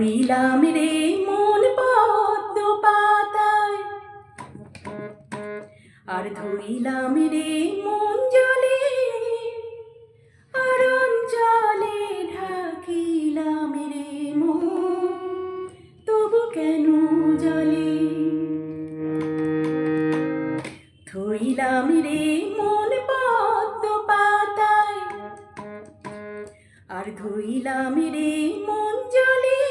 ধুইলাম রে, মন পদ্ম পাতায় আর ধুইলাম রে, মন জলে। আর অঞ্চলে ঢাকিলাম রে, মন। তবু কেন জলে? ধুইলাম রে, মন পদ্ম পাতায় আর ধুইলাম রে, মন জলে।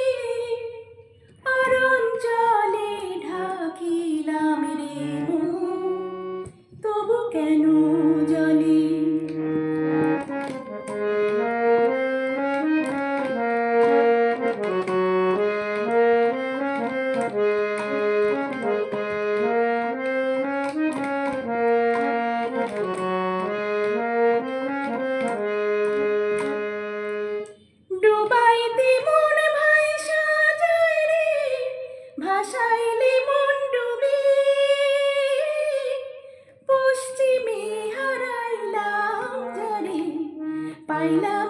I love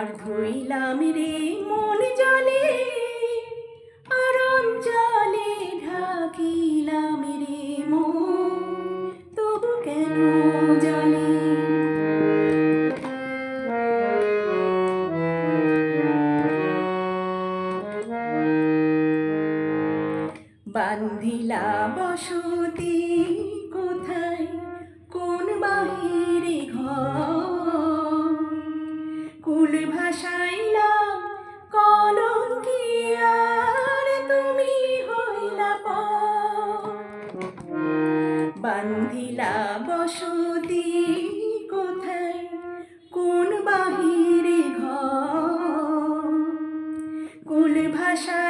আর ধুইলাম রে মন জলে, আর অঞ্চলে ঢাকিলাম রে মন, তবু কেন জলে বান্ধিলা বসতি কোথায়? কোন বাহিরে ঘর? কুল ভাসাইলাম কলঙ্কি তুমি হইলা বান্ধিলা বসতি কোথায়? কোন বাহিরে ঘর? কুল ভাসাইলাম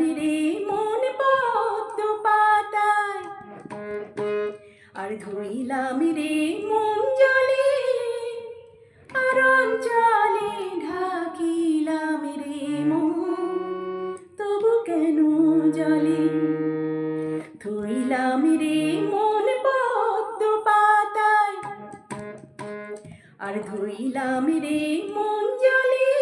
ধুইলাম রে মন পদ্ম পাতায়। আর ধুইলাম রে মন জলে, আর অঞ্চলে ঢাকিলাম রে মন। তবু কেন জলে? ধুইলাম রে মন পদ্ম পাতায়। আর ধুইলাম রে মন জলে